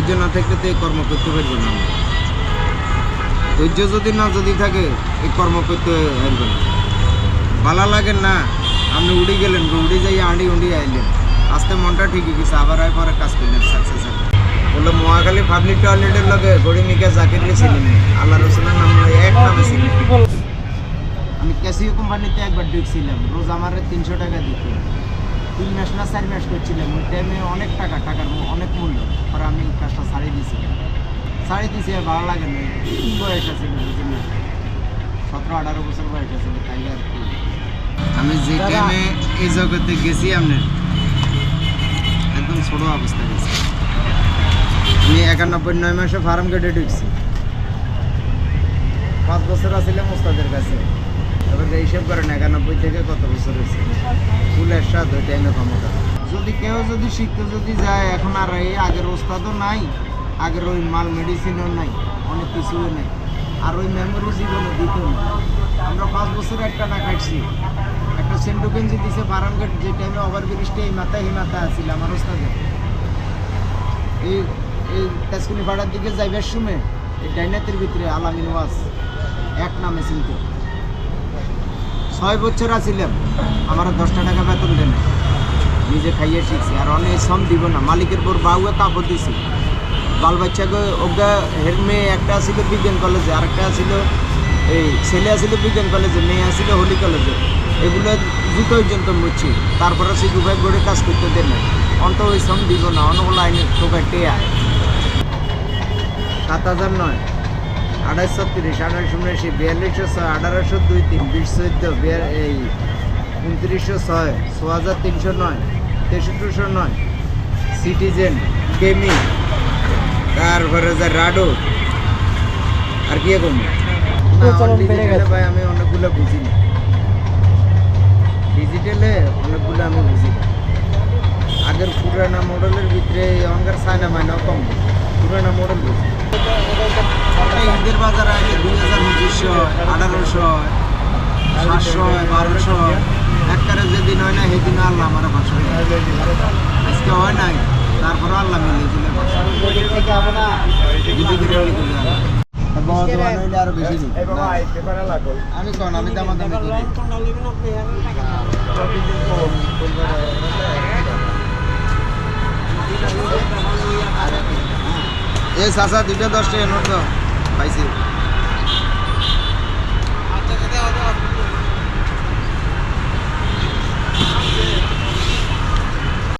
ধৈর্য না থাকলে তো এই কর্ম করতে পারব না ধৈর্য যদি না যদি থাকে, এই কর্ম করতে পারব না। ভালো লাগে না, আপনি উড়ে গেলেন উড়ে যাই আঁড়ি উড়ি আইলেন। আস্তে মনটা ঠিকই গেছে, আবার আয় পরে কাজ করলেন সাকসেস হলেন বলল, মহাখালী পাবলিক টয়লেটের লগে গড়ি মিকা জাকির ছিলেন। আল্লাহ রসুলের নাম এক নামে ছিলেন। আমি ক্যাসিও কোম্পানিতে একবার ঢুকছিলাম, রোজ আমার তিনশো টাকা দিত। তিন মাস না চার মাস করছিলাম, ওই টাইমে অনেক টাকা, টাকার অনেক মূল্য। ছাড়িয়ে দিয়েছিলাম ছাড়িয়ে আর ভালো লাগে না। বয়স আছে বুঝি না। সতেরো আঠারো বছর বয়স আছে তাই আর কি। আমি যে টাইমে এই জগতে গেছি আপনার একদম ছোট অবস্থা গেছি। আমি একানব্বই নয় মাসে ফার্ম গেটে ঢুকছি। পাঁচ বছর আসছিলাম ওস্তাদের কাছে। এবার হিসেব করেন একানব্বই থেকে কত বছর হয়েছে? ফুলের স্বাদ ওই টাইমে ক্ষমতা। যদি কেউ যদি শিখতে যদি যায়, এখন আর এই আগের ওস্তাদও নাই। আগের ওই মাল মেডিসিনও নাই, অনেক কিছুই নাই। আর ওই মেমোরি জীবনে দিত না। আমরা পাঁচ বছর একটা না কাটছি। একটা সেন্টু গেঞ্জি দিছে বারামঘাট যে টাইমে ওভার ব্রিজটা এই মাথায় এই মাথায় আসছিল আমার ওস্তাদের এই এই তেজকুনি পাড়ার দিকে যাইবার সময় এই ডাইনাতের ভিতরে আলামিন ওয়াজ, এক নামে চিনতে। ছয় বছর আছিলাম, আমার দশটা টাকা বেতন দেন নিজে খাইয়ে শিখছি। আর অনেক শ্রম দিব না। মালিকের পর বাউয়ে কাপড় দিছি। বাল বাচ্চাকে ওগা হের মেয়ে একটা ছিল বিজ্ঞান কলেজে আর একটা ছিল এই ছেলে আছিল বিজ্ঞান কলেজে, মেয়ে আছিল হোলি কলেজে। এগুলো জুতো পর্যন্ত মুচ্ছি তারপরে সে দুভাই গড়ে কাজ করতে দেন না অন্ত ওই শ্রম দিব না অনগুলো আইনে টোকাই টেয়া সাত হাজার নয় আড়াইশো তিরিশ আড়াইশো উনিশি বিয়াল্লিশশো ছয়, আঠারোশো দুই তিন, বিশ চোদ্দ এই উনত্রিশশো ছয়, ছ হাজার তিনশো নয়। তেষট্টিশো নয়। সিটিজেন কেমি তারপরে যে রাডো আর কি এখন। ভাই আমি অনেকগুলো বুঝি না ডিজিটালে অনেকগুলো আমি বুঝি না আগের পুরানা মডেলের ভিতরে অঙ্গার চায়না মাইনা কম। পুরানা মডেল বুঝি ঈদের বাজার আগে দুই হাজার পঁচিশশো আঠারোশো সাতশো বারোশো হয় না সেদিন আল্লাহ আমার ভাষা আজকে হয় নাই তারপরে আল্লাহ মিলিয়ে দিলে আমি কন আমি দামা দামি এ চাচা দুইটা দশ টাকা নোট পাইছি।